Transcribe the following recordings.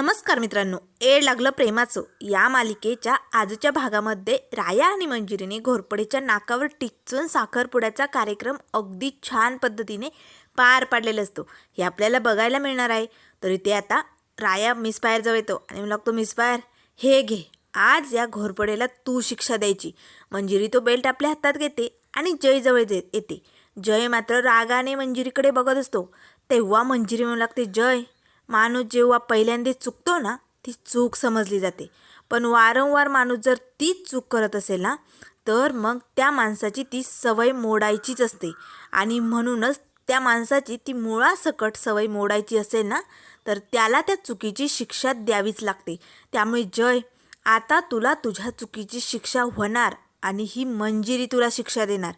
नमस्कार मित्रांनो एड लागलं प्रेमाचं. या मालिकेच्या आजच्या भागामध्ये राया आणि मंजिरीने घोरपडेच्या नाकावर टिकचून साखरपुड्याचा कार्यक्रम अगदी छान पद्धतीने पार पाडलेला असतो. हे आपल्याला बघायला मिळणार आहे. तर इथे आता राया मिसफायरजवळ येतो. आणि मग लागतो मिसफायर हे घे. आज या घोरपडेला तू शिक्षा द्यायची. मंजिरी तो बेल्ट आपल्या हातात घेते आणि जय जवळ येते. जय मात्र रागाने मंजिरीकडे बघत असतो. तेव्हा मंजिरी म्हणू लागते जय. माणूस जेव्हा पहिल्यांदा चुकतो ना ती चूक समजली जाते. पण वारंवार माणूस जर तीच चूक करत असेल ना तर मग त्या माणसाची ती सवय मोडायचीच असते. आणि म्हणूनच त्या माणसाची ती मुळासकट सवय मोडायची असेल ना तर त्याला त्या चुकीची शिक्षा द्यावीच लागते. त्यामुळे जय आता तुला तुझ्या चुकीची शिक्षा होणार. आणि ही मंजिरी तुला शिक्षा देणार.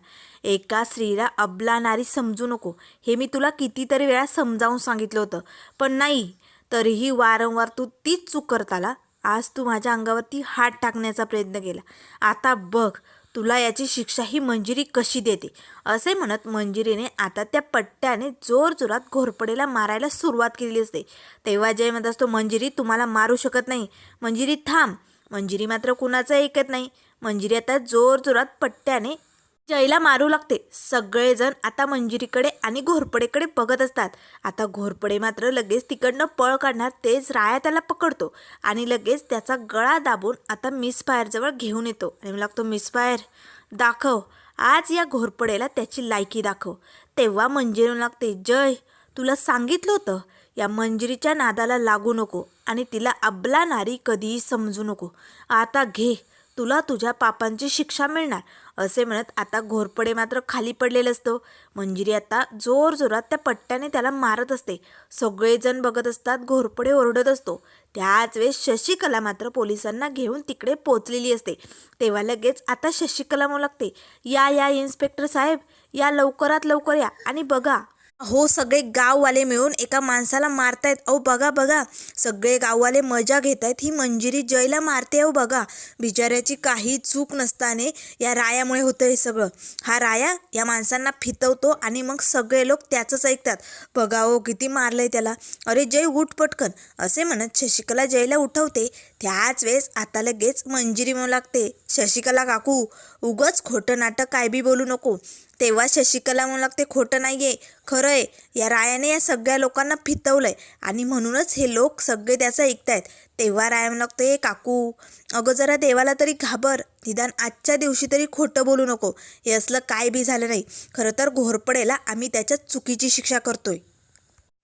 एका स्त्रीला अबला नारी समजू नको. हे मी तुला कितीतरी वेळा समजावून सांगितलं होतं. पण नाही तरीही वारंवार तू तीच चूक करत आला आज तू माझ्या अंगावरती हात टाकण्याचा प्रयत्न केला. आता बघ तुला याची शिक्षा ही मंजिरी कशी देते? असे म्हणत मंजिरीने आता त्या पट्ट्याने जोरजोरात घोरपडेला मारायला सुरुवात केलेली असते. तेव्हा जय म्हणत असतो मंजिरी तुम्हाला मारू शकत नाही. मंजिरी थांब. मंजिरी मात्र कुणाचं ऐकत नाही. मंजिरी आता जोरजोरात पट्ट्याने जयला मारू लागते. सगळेजण आता मंजिरीकडे आणि घोरपडेकडे बघत असतात. आता घोरपडे मात्र लगेच तिकडनं पळ काढणार तेच राया त्याला पकडतो आणि लगेच त्याचा गळा दाबून आता मिसफायरजवळ घेऊन येतो. आणि लागतो लागतो मिसफायर दाखव. आज या घोरपडेला त्याची लायकी दाखव. तेव्हा मंजिरी लागते जय तुला सांगितलं होतं. या मंजिरीच्या नादाला लागू नको आणि तिला अबला नारी कधीही समजू नको. आता घे. तुला तुझ्या पापांची शिक्षा मिळणार असे म्हणत आता घोरपडे मात्र खाली पडलेलं असतं. मंजिरी आता जोर जोरात त्या पट्ट्याने त्याला मारत असते. सगळेजण बघत असतात घोरपडे ओरडत असतो. त्याच वेळेस शशिकला मात्र पोलिसांना घेऊन तिकडे पोचलेली असते. तेव्हा लगेच आता शशिकला म्हणू लागते या या इन्स्पेक्टर साहेब या लवकरात लवकर या आणि बघा. हो सगळे गाववाले मिळून एका माणसाला मारतायत. अहो बघा बघा. सगळे गाववाले मजा घेत आहेत ही मंजिरी जयला मारते अहो बघा. बिचाऱ्याची काही चूक नसताने या रायामुळे होतं हे सगळं. हा राया या माणसांना फितवतो आणि मग सगळे लोक त्याचंच ऐकतात. बघा हो किती मारलंय त्याला. अरे जय उठ पटकन. असे म्हणत शशिकला जयला उठवते. त्याच वेळेस आता लगेच मंजिरी म्हणू लागते. शशिकला काकू उगच खोटं नाटक काय बी बोलू नको. तेव्हा शशिकला म्हणू लागते खोटं नाही आहे खरं आहे या रायाने या सगळ्या लोकांना फितवलंय आणि म्हणूनच हे लोक सगळे त्याचं ऐकतायत. तेव्हा राया म्हणू लागते काकू अगं जरा देवाला तरी घाबर. निदान आजच्या दिवशी तरी खोटं बोलू नको. हे असलं काय बी झालं नाही. खरं तर घोरपडेला आम्ही त्याच्या चुकीची शिक्षा करतोय.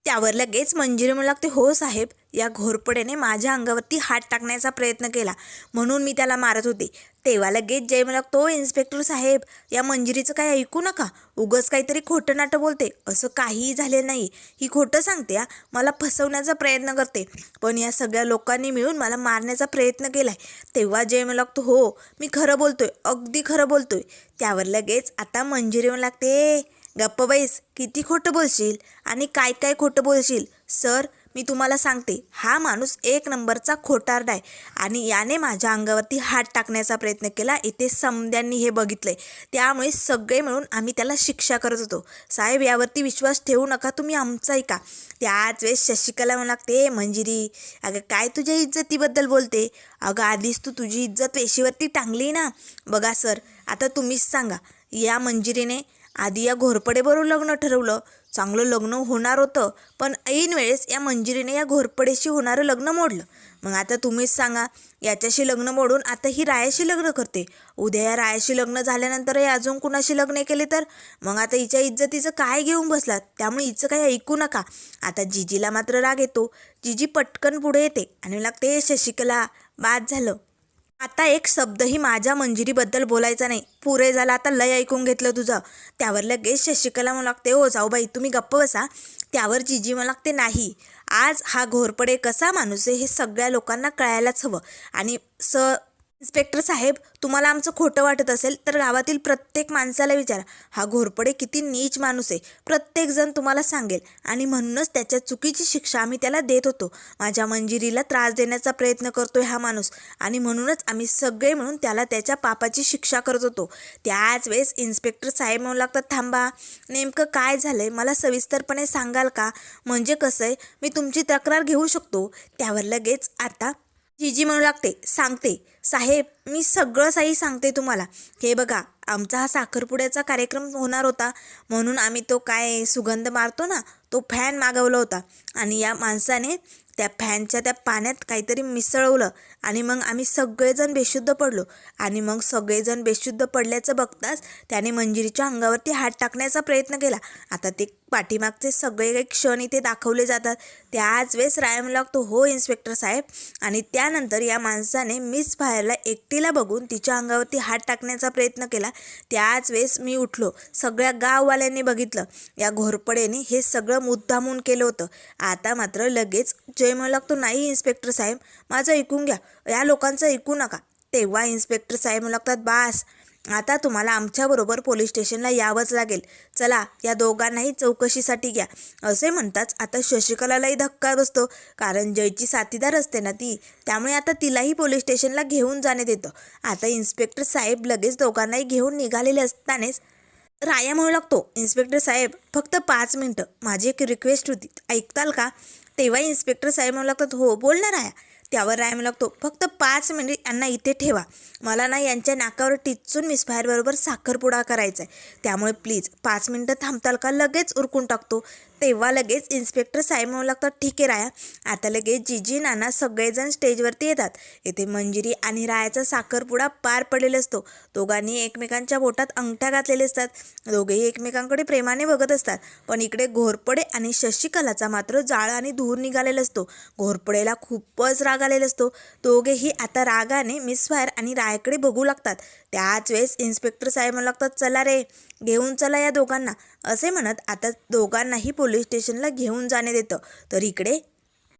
त्यावर लगेच मंजिरी म्हणू लागते हो साहेब या घोरपडेने माझ्या अंगावरती हात टाकण्याचा प्रयत्न केला. म्हणून मी त्याला मारत होते. तेव्हा लगेच जय म्हणू लागतो इन्स्पेक्टर साहेब या मंजिरीचं काय ऐकू नका. उगच काहीतरी खोटं नाटं बोलते. असं काहीही झालेलं नाही. ही खोटं सांगते हा. मला फसवण्याचा प्रयत्न करते. पण या सगळ्या लोकांनी मिळून मला मारण्याचा प्रयत्न केलाय. तेव्हा जय म्हणू लागतो हो मी खरं बोलतोय. अगदी खरं बोलतोय. त्यावर लगेच आता मंजिरी म्हणू लागते गप्प बैस किती खोटं बोलशील आणि काय काय खोटं बोलशील? सर मी तुम्हाला सांगते हा माणूस एक नंबरचा खोटारडा आहे आणि याने माझ्या अंगावरती हात टाकण्याचा प्रयत्न केला. इथे समद्यांनी हे बघितलंय. त्यामुळे सगळे मिळून आम्ही त्याला शिक्षा करत होतो. साहेब यावरती विश्वास ठेवू नका तुम्ही आमचा ऐका. त्याच वेळेस शशिकला म्हणू लागते मंजिरी अगं काय तुझ्या इज्जतीबद्दल बोलते? अगं आधीच तू तुझी इज्जत वेशीवरती टांगली ना. बघा सर आता तुम्हीच सांगा या मंजिरीने आधी या घोरपडेबरोबर लग्न ठरवलं. चांगलं लग्न होणार होतं पण ऐन वेळेस या मंजिरीने या घोरपडेशी होणारं लग्न मोडलं. मग आता तुम्हीच सांगा याच्याशी लग्न मोडून आता ही रायाशी लग्न करते. उद्या या रायाशी लग्न झाल्यानंतरही अजून कुणाशी लग्न केले तर? मग आता हिच्या इज्जतीचं काय घेऊन बसलात? त्यामुळे हिचं काही ऐकू नका. आता जिजीला मात्र राग येतो. जिजी पटकन पुढे येते आणि लागते शशिकला बाद झालं. आता एक शब्दही माझ्या मंजिरीबद्दल बोलायचा नाही. पुरे झाला आता लय ऐकून घेतलं तुझं. त्यावर लगेच शशिकला म्हणू लागते हो जाऊबाई तुम्ही गप्प बसा. त्यावर जिजी म्हणू लागते नाही. आज हा घोरपडे कसा माणूस आहे हे सगळ्या लोकांना कळायलाच हवं. आणि स इन्स्पेक्टर साहेब तुम्हाला आमचं खोटं वाटत असेल तर गावातील प्रत्येक माणसाला विचारा. हा घोरपडे किती नीच माणूस आहे. प्रत्येकजण तुम्हाला सांगेल. आणि म्हणूनच त्याच्या चुकीची शिक्षा आम्ही त्याला देत होतो. माझ्या मंजिरीला त्रास देण्याचा प्रयत्न करतोय हा माणूस. आणि म्हणूनच आम्ही सगळे म्हणून त्याला त्याच्या पापाची शिक्षा करत होतो. त्याच वेळेस इन्स्पेक्टर साहेब म्हणू लागतात थांबा नेमकं काय झालंय? मला सविस्तरपणे सांगाल का? म्हणजे कसं आहे? मी तुमची तक्रार घेऊ शकतो? त्यावर लगेच आता जीजी म्हणू लागते सांगते. साहेब मी सगळं साई सांगते तुम्हाला. हे बघा आमचा हा साखरपुड्याचा कार्यक्रम होणार होता. म्हणून आम्ही तो काय सुगंध मारतो ना तो फॅन मागवला होता. आणि या माणसाने त्या फॅनच्या त्या पाण्यात काहीतरी मिसळवलं. आणि मग आम्ही सगळेजण बेशुद्ध पडलो. आणि मग सगळेजण बेशुद्ध पडल्याचं बघताच त्याने मंजिरीच्या अंगावरती हात टाकण्याचा प्रयत्न केला. आता ते पाठीमागचे सगळे काही क्षण इथे दाखवले जातात. त्याच वेळेस रायम लागतो हो इन्स्पेक्टर साहेब. आणि त्यानंतर या माणसाने मिस फायरला एकटीला बघून तिच्या अंगावरती हात टाकण्याचा प्रयत्न केला. त्याच वेळेस मी उठलो. सगळ्या गाववाल्यांनी बघितलं. या घोरपडेने हे सगळं मुद्दामून केलं होतं. आता मात्र लगेच जय म्हणू लागतो नाही इन्स्पेक्टर साहेब माझं ऐकून घ्या. या लोकांचं ऐकू नका. तेव्हा इन्स्पेक्टर साहेब म्हणू लागतात बास आता तुम्हाला आमच्याबरोबर पोलीस स्टेशनला यावंच लागेल. चला या दोघांनाही चौकशीसाठी घ्या. असे म्हणताच आता शशिकलालाही धक्का बसतो. कारण जयची साथीदार असते ना ती त्यामुळे आता तिलाही पोलीस स्टेशनला घेऊन जाण्यात येतं आता इन्स्पेक्टर साहेब लगेच दोघांनाही घेऊन निघालेले असतानाच राया म्हणू लागतो इन्स्पेक्टर साहेब फक्त पाच मिनटं. माझी एक रिक्वेस्ट होती. ऐकताल का? तेव्हा इन्स्पेक्टर साहेब म्हणू लागतात हो बोल ना राया. त्यावर राय लागतो. फक्त पाच मिनिट यांना इथे ठेवा. मला ना यांच्या नाकावर टिचून मिसफायरबरोबर साखरपुडा करायचा आहे त्यामुळे प्लीज पाच मिनटं थांबताल का लगेच उरकून टाकतो. तेव्हा लगेच इन्स्पेक्टर साहेब म्हणू लागतात ठीक आहे राया. आता लगेच जीजी नाना सगळेजण स्टेजवरती येतात. येथे मंजिरी आणि रायाचा साखरपुडा पार पडलेला असतो. दोघांनी एकमेकांच्या बोटात अंगठ्या घातलेले असतात. दोघेही एकमेकांकडे प्रेमाने बघत असतात. पण इकडे घोरपडे आणि शशिकलाचा मात्र जाळ आणि धूर निघालेला असतो. घोरपडेला खूपच राग आलेला असतो. दोघेही आता रागाने मिस फायर आणि रायाकडे बघू लागतात. त्याच वेळेस इन्स्पेक्टर साहेब म्हणू लागतात चला रे घेऊन चला या दोघांना. असे म्हणत आता दोघांनाही पोलीस स्टेशनला घेऊन जाण्यात येतं तर इकडे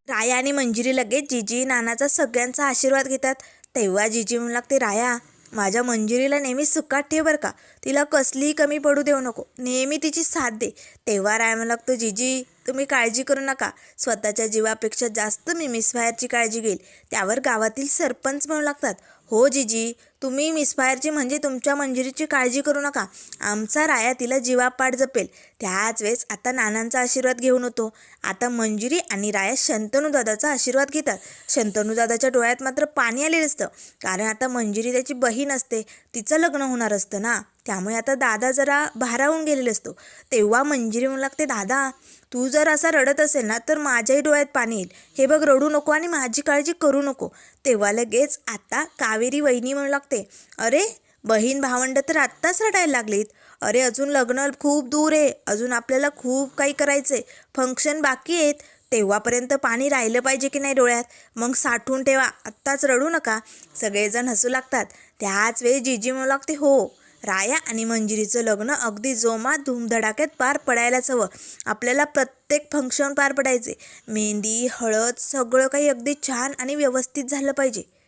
राया आणि मंजिरी लगेच जिजी नानाचा सगळ्यांचा आशीर्वाद घेतात. तेव्हा जिजी म्हणू लागते राया माझ्या मंजिरीला नेहमी सुखात ठेव बरं का. तिला कसलीही कमी पडू देऊ नको. नेहमी तिची साथ दे. तेव्हा राया म्हणू लागतो जिजी तुम्ही काळजी करू नका. स्वतःच्या जीवापेक्षा जास्त मी मिसफायरची काळजी घेईल. त्यावर गावातील सरपंच म्हणू लागतात हो जिजी तुम्ही मिसफायरची म्हणजे तुमच्या मंजिरीची काळजी करू नका. आमचा राया तिला जीवापाड जपेल. त्याच वेळेस आता नानांचा आशीर्वाद घेऊन होतो. आता मंजिरी आणि राया शंतनूदादाचा आशीर्वाद घेतात. शंतनूदादाच्या डोळ्यात मात्र पाणी आलेलं असतं. कारण आता मंजिरी त्याची बहीण असते. तिचं लग्न होणार असतं ना. त्यामुळे आता दादा जरा भारावून गेलेला असतो. तेव्हा मंजिरी म्हणू लागते दादा तू जर असा रडत असेल ना तर माझ्याही डोळ्यात पाणी येईल. हे बघ रडू नको आणि माझी काळजी करू नको. तेव्हा लगेच आता कावेरी वहिनी म्हणू लागते. अरे बहीण भावंड तर आत्ताच रडायला लागलीत. अरे अजून लग्न खूप दूर आहे. अजून आपल्याला खूप काही करायचं आहे फंक्शन बाकी आहेत. तेव्हापर्यंत पाणी राहिलं पाहिजे की नाही डोळ्यात? मग साठवून ठेवा. आत्ताच रडू नका. सगळेजण हसू लागतात. त्याच वेळी जिजी म्हणू लागते हो राया आणि मंजिरीचं लग्न अगदी जोमात धूमधडाक्यात पार पडायलाच हवं. आपल्याला प्रत्येक फंक्शन पार पडायचे मेहंदी हळद सगळं काही अगदी छान आणि व्यवस्थित झालं पाहिजे.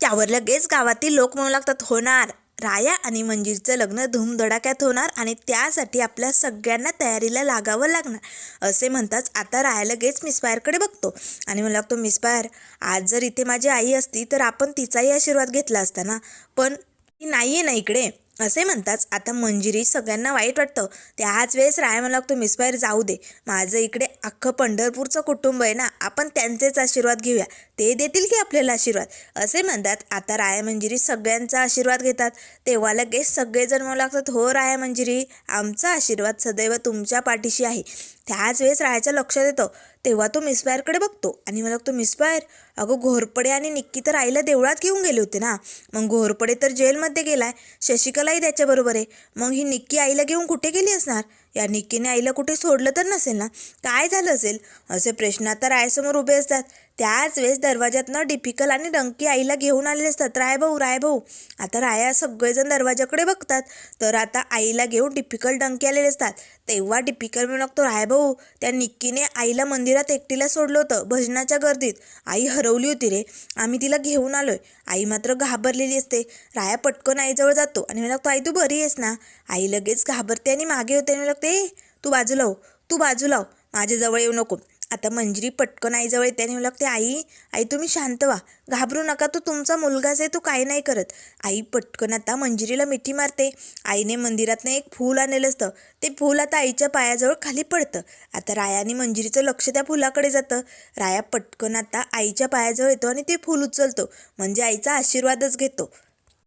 त्यावर लगेच गावातील लोक म्हणू लागतात होणार. राया आणि मंजीरचं लग्न धूमधडाक्यात होणार आणि त्यासाठी आपल्या सगळ्यांना तयारीला लागावं लागणार असे म्हणताच आता राया लगेच मिसफायरकडे बघतो आणि मला लागतो मिसफायर आज जर इथे माझी आई असती तर आपण तिचाही आशीर्वाद घेतला असता ना? पण ती नाही आहे ना इकडे. असे म्हणताच आता मंजिरी सगळ्यांना वाईट वाटतं. त्याच वेळेस राय मला लागतो मिसफायर जाऊ दे. माझं इकडे अख्खं पंढरपूरचं कुटुंब आहे ना आपण त्यांचेच आशीर्वाद घेऊया. ते देतील की आपल्याला आशीर्वाद? असे म्हणतात. आता राया मंजिरी सगळ्यांचा आशीर्वाद घेतात. तेव्हा लगेच सगळेजण म्हणू लागतात. हो राया मंजिरी आमचा आशीर्वाद सदैव तुमच्या पाठीशी आहे. त्याच वेळेस रायाच्या लक्षात येतं. तेव्हा तो मिसफायरकडे बघतो. आणि मला तो मिसफायर अगं घोरपडे आणि निक्की तर आईला देवळात घेऊन गेले होते ना. मग घोरपडे तर जेलमध्ये गेलाय. शशिकलाही त्याच्याबरोबर आहे. मग ही निक्की आईला घेऊन कुठे गेली असणार? या निक्कीने आईला कुठे सोडलं तर नसेल ना? काय झालं असेल? असे प्रश्न आता रायासमोर उभे असतात. त्याच वेळेस दरवाज्यातनं डिफिकल आणि डंकी आईला घेऊन आलेले असतात. राय भाऊ राय भाऊ. आता राया सगळेजण दरवाजाकडे बघतात. तर आता आईला घेऊन डिफिकल डंकी आलेले असतात. तेव्हा डिफिकल म्हणू लागतो राय भाऊ त्या निक्कीने आईला मंदिरात एकटीला सोडलं होतं भजनाच्या गर्दीत. आई हरवली होती रे. आम्ही तिला घेऊन आलोय. आई मात्र घाबरलेली असते. राया पटकन आईजवळ जातो आणि म्हणू लागतो आई तू बरी आहेस ना? आई लगेच घाबरते आणि मागे होते आणि म्हणू लागते तू बाजूला हो. तू बाजूला हो. माझ्याजवळ येऊ नको. आता मंजिरी पटकन आईजवळ येते आणि म्हणू लागते आई आई तुम्ही शांत व्हा. घाबरू नका तो तुमचा मुलगाच आहे तो काही नाही करत. आई पटकन आता मंजिरीला मिठी मारते. आईने मंदिरातनं एक फूल आणलेलं असतं. ते फूल आता आईच्या पायाजवळ खाली पडतं. आता रायाने मंजिरीचं लक्ष त्या फुलाकडे जातं. राया पटकन आता आईच्या पायाजवळ येतो आणि ते फूल उचलतो. म्हणजे आईचा आशीर्वादच घेतो.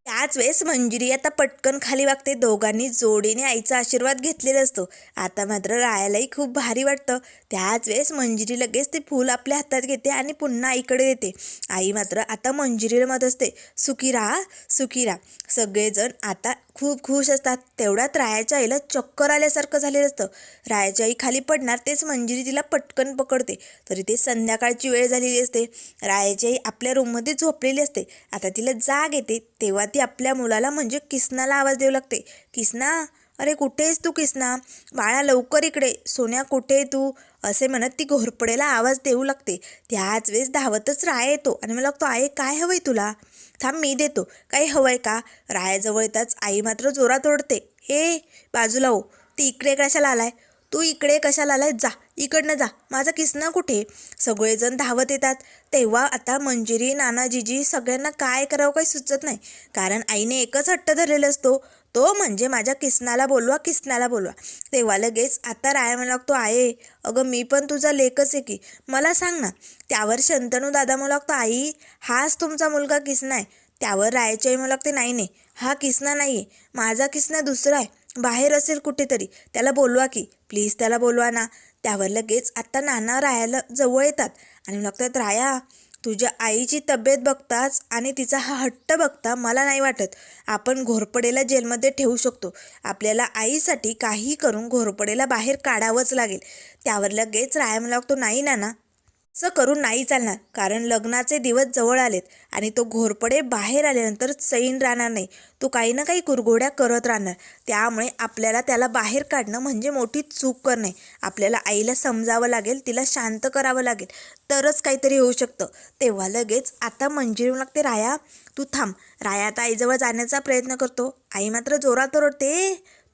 त्याच वेळेस मंजिरी आता पटकन खाली वागते. दोघांनी जोडीने आईचा आशीर्वाद घेतलेला असतो. आता मात्र रायालाही खूप भारी वाटतं. त्याच वेळेस मंजिरी लगेच ते फूल आपल्या हातात घेते आणि पुन्हा आईकडे देते. आई मात्र आता मंजिरीला मत असते. सुखी राहा सुखी राहा सगळेजण आता खूप खुश असतात. तेवढ्यात रायाच्या आईला चक्कर आल्यासारखं झालेलं असतं. रायाची आई खाली पडणार तेच मंजिरी तिला पटकन पकडते. तरी ते संध्याकाळची वेळ झालेली असते. रायाची आई आपल्या रूममध्ये झोपलेली असते. आता तिला जाग येते. तेव्हा ती आपल्या मुलाला म्हणजे किसनाला आवाज देऊ लागते. किसना अरे कुठे आहेस तू किसना? बाळा लवकर इकडे. सोन्या कुठे आहे तू? असे म्हणत ती घोरपडेला आवाज देऊ लागते. त्याच वेळेस धावतच राय येतो. आणि मला लागतो आहे काय हवंय तुला? थांब मी देतो. काही हवंय का? रायाजवळ येताच आई मात्र जोरात ओढते हे बाजूला हो ती इकडे कशाला आलाय? तू इकडे कशाला आलाय? जा इकडनं जा. माझा किसना कुठे? सगळेजण धावत येतात. तेव्हा आता मंजिरी नानाजीजी सगळ्यांना काय करावं काही सुचत नाही. कारण आईने एकच हट्ट धरलेला असतो. तो म्हणजे माझ्या किसनाला बोलवा किसनाला बोलवा. तेव्हा लगेच आता राया मला लागतो आहे. अगं मी पण तुझा लेखच आहे की. मला सांग ना त्यावर शंतनू दादा मला लागतो आई हाच तुमचा मुलगा किसना आहे. त्यावर रायाची आई मला लागते नाही नाही हा किसना नाही आहे माझा किसना दुसरा आहे. बाहेर असेल कुठेतरी. त्याला बोलवा की. प्लीज त्याला बोलवा ना. त्यावर लगेच आत्ता नाना रायाला जवळ येतात आणि लागतात राया तुझ्या आईची तब्येत बघताच आणि तिचा हा हट्ट बघता मला नाही वाटत. आपण घोरपडेला जेलमध्ये ठेवू शकतो. आपल्याला आईसाठी काही करून घोरपडेला बाहेर काढावंच लागेल. त्यावर लगेच रायम लागतो नाही नाना. असं करून नाही चालणार. कारण लग्नाचे दिवस जवळ आलेत आणि तो घोरपडे बाहेर आल्यानंतर सैन राहणार नाही. तो काही ना काही कुरघोड्या करत राहणार. त्यामुळे आपल्याला त्याला बाहेर काढणं म्हणजे मोठी चूक करणे. आपल्याला आईला समजावं लागेल तिला शांत करावं लागेल. तरच काहीतरी होऊ शकतं. तेव्हा लगेच आता मंजिरी लागते राया तू थांब. राया आता आईजवळ जाण्याचा प्रयत्न करतो. आई मात्र जोरात ओरडते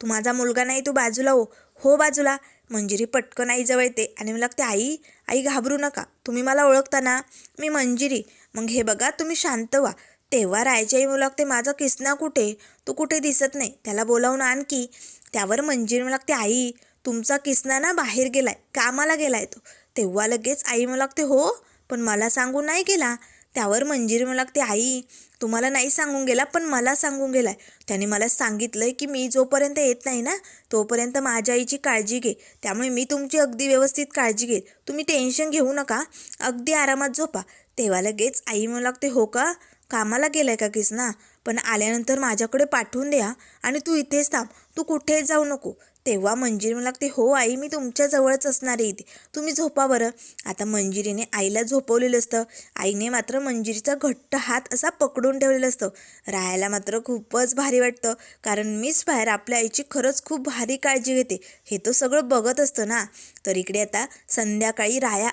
तू माझा मुलगा नाही तू बाजूला हो. हो बाजूला. मंजिरी पटकन आईजवळ येते आणि मला लागते आई आई घाबरू नका. तुम्ही मला ओळखता ना मी मंजिरी. मग हे बघा तुम्ही शांत व्हा. तेव्हा रायची आई मला लागते माझा किसना कुठे? तो कुठे दिसत नाही. त्याला बोलावून आणखी त्यावर मंजिरी मला लागते आई तुमचा किसना ना बाहेर गेलाय कामाला गेलाय तो. तेव्हा लगेच आई मला लागते हो पण मला सांगून नाही गेला. त्यावर मंजिरी मला लागते आई तुम्हाला नाही सांगून गेला पण मला सांगून गेलाय. त्याने मला सांगितलंय की मी जोपर्यंत येत नाही ना तोपर्यंत माझ्या आईची काळजी घे. त्यामुळे मी तुमची अगदी व्यवस्थित काळजी घेईल. तुम्ही टेन्शन घेऊ नका. अगदी आरामात झोपा. तेव्हा लगेच आई मला लागते हो का? कामाला गेलाय का किसना? पण आल्यानंतर माझ्याकडे पाठवून द्या आणि तू इथेच थांब. तू कुठेच जाऊ नको. तेव्हा मंजिरी मला लागते हो आई मी तुमच्या जवळच असणार आहे इथे. तुम्ही झोपा बरं. आता मंजिरीने आईला झोपवलेलं असतं. आईने मात्र मंजिरीचा घट्ट हात असा पकडून ठेवलेला असतं. राहायला मात्र खूपच भारी वाटतं कारण मीच बाहेर आपल्या आईची खरंच खूप भारी काळजी घेते. हे तो सगळं बघत असतं ना. तर इकडे आता संध्याकाळी राया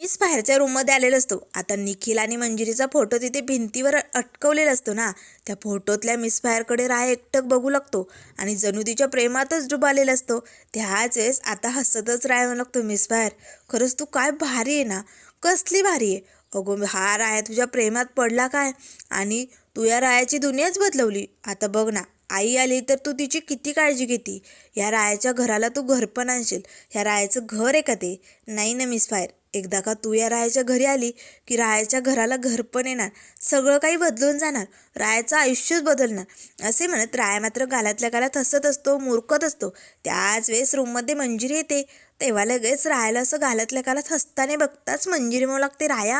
मीच बाहेरच्या रूममध्ये आलेलो असतो. आता निखिल आणि मंजिरीचा फोटो तिथे भिंतीवर अटकवलेला असतो ना. त्या फोटोतल्या मिस बाहेरकडे राय एकटक बघू लागतो. आणि जणू तिच्या प्रेमातच डुबालेला असतो. त्याच वेळेस आता हसतच राय लागतो मिस बाहेर. खरंच तू काय भारी आहे ना. कसली भारी आहे. अगो हा राया तुझ्या प्रेमात पडला काय? आणि तू या रायाची दुनियाच बदलवली. आता बघ ना आई आली तर तू तिची किती काळजी घेती? या रायाच्या घराला तू घर पण आणशील. ह्या रायाचं घर आहे का ते? नाही ना मिस फायर एकदा का तू या रायाच्या घरी आली की रायाच्या घराला घर पण येणार सगळं काही बदलून जाणार रायाचं आयुष्यच बदलणार. असे म्हणत राया मात्र गालातल्या गालात हसत असतो मूर्खत असतो. त्याच वेळेस रूममध्ये मंजिरी येते. तेव्हा लगेच रायाला असं गालातल्या गालात हसताना बघताच मंजिरी मग लागते राया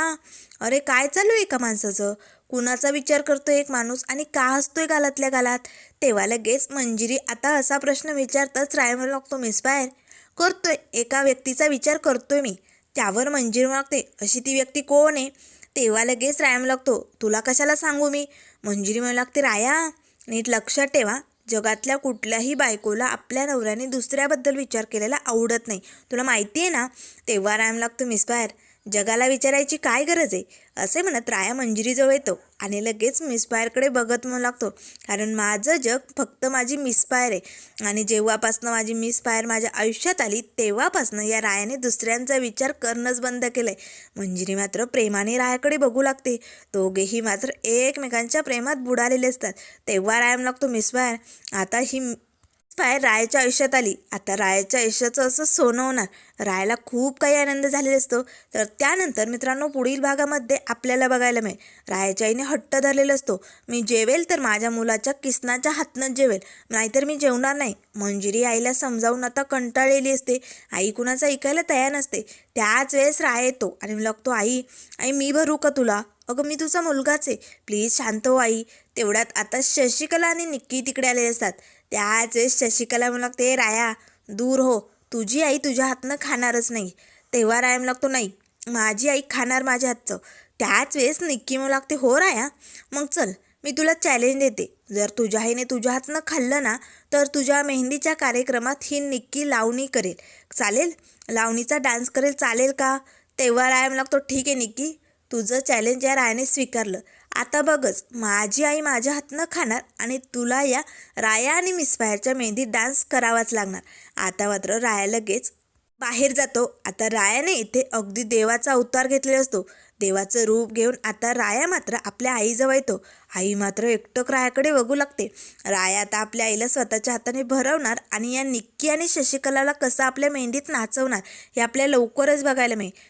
अरे काय चालू आहे एका माणसाचं? कुणाचा विचार करतोय एक माणूस आणि का हसतोय गालातल्या गालात? तेव्हा लगेच मंजिरी आता असा प्रश्न विचारताच राय म्हणू लागतो मिस बाहेर करतोय एका व्यक्तीचा विचार करतोय मी. त्यावर मंजिरी मागते. अशी ती व्यक्ती कोण आहे? तेव्हा लगेच राया लागतो. तुला कशाला सांगू मी? मंजिरी म्हणू लागते राया नीट लक्षात ठेवा. जगातल्या कुठल्याही बायकोला आपल्या नवऱ्याने दुसऱ्याबद्दल विचार केलेला आवडत नाही. तुला माहिती आहे ना? तेव्हा राया लागतो मिस बाहेर जगाला विचारायची काय गरज आहे? असे म्हणत राया मंजिरीजवळ येतो आणि लगेच मिसफायरकडे बघत म्हणू लागतो. कारण माझं जग फक्त माझी मिसफायर आहे. आणि जेव्हापासनं माझी मिसफायर माझ्या आयुष्यात आली तेव्हापासनं या रायाने दुसऱ्यांचा विचार करणंच बंद केलं आहे मंजिरी मात्र प्रेमाने रायाकडे बघू लागते. दोघेही मात्र एकमेकांच्या प्रेमात बुडालेले असतात. तेव्हा राया लागतो मिसफायर आता ही पाय रायाच्या आयुष्यात आली. आता रायाच्या आयुष्याचं असं सोनं होणार. रायाला खूप काही आनंद झालेला असतो. तर त्यानंतर मित्रांनो पुढील भागामध्ये आपल्याला बघायला मिळेल. रायाच्या आईने हट्ट धरलेला असतो. मी जेवेल तर माझ्या मुलाच्या किसनाच्या हातनं जेवेल. नाहीतर मी जेवणार नाही. मंजिरी आईला समजावून आता कंटाळलेली असते. आई कुणाचं ऐकायला तयार नसते. त्याच वेळेस राय येतो आणि लागतो आई आई मी भरू का तुला? अगं मी तुझा मुलगाच आहे. प्लीज शांत हो आई. तेवढ्यात आता शशिकला आणि निक्की तिकडे आलेले असतात. त्याच वेळेस शशिकला म्हणू लागते राया दूर हो. तुझी आई तुझ्या हातनं खाणारच नाही. तेव्हा राया म्हणू लागतो नाही. माझी आई खाणार माझ्या हातचं. त्याच वेळेस निक्की म्हणू लागते हो राया. मग चल मी तुला चॅलेंज देते. जर तुझ्या आईने तुझ्या हातनं खाल्लं ना तर तुझ्या मेहंदीच्या कार्यक्रमात ही निक्की लावणी करेल. चालेल? लावणीचा डान्स करेल चालेल का? तेव्हा राया म्हणू लागतो ठीक आहे निक्की. तुझं चॅलेंज या रायाने स्वीकारलं. आता बघच माझी आई माझ्या हातनं खाणार आणि तुला या राया आणि मिसफायरच्या मेहंदीत डान्स करावाच लागणार. आता मात्र राया लगेच बाहेर जातो. आता रायाने इथे अगदी देवाचा अवतार घेतलेला असतो. देवाचं रूप घेऊन आता राया मात्र आपल्या आईजवळ येतो. आई मात्र एकटक रायाकडे बघू लागते. राया आता आपल्या आईला स्वतःच्या हाताने भरवणार आणि या निक्की आणि शशिकलाला कसं आपल्या मेहंदीत नाचवणार हे आपल्या लवकरच बघायला मिळेल.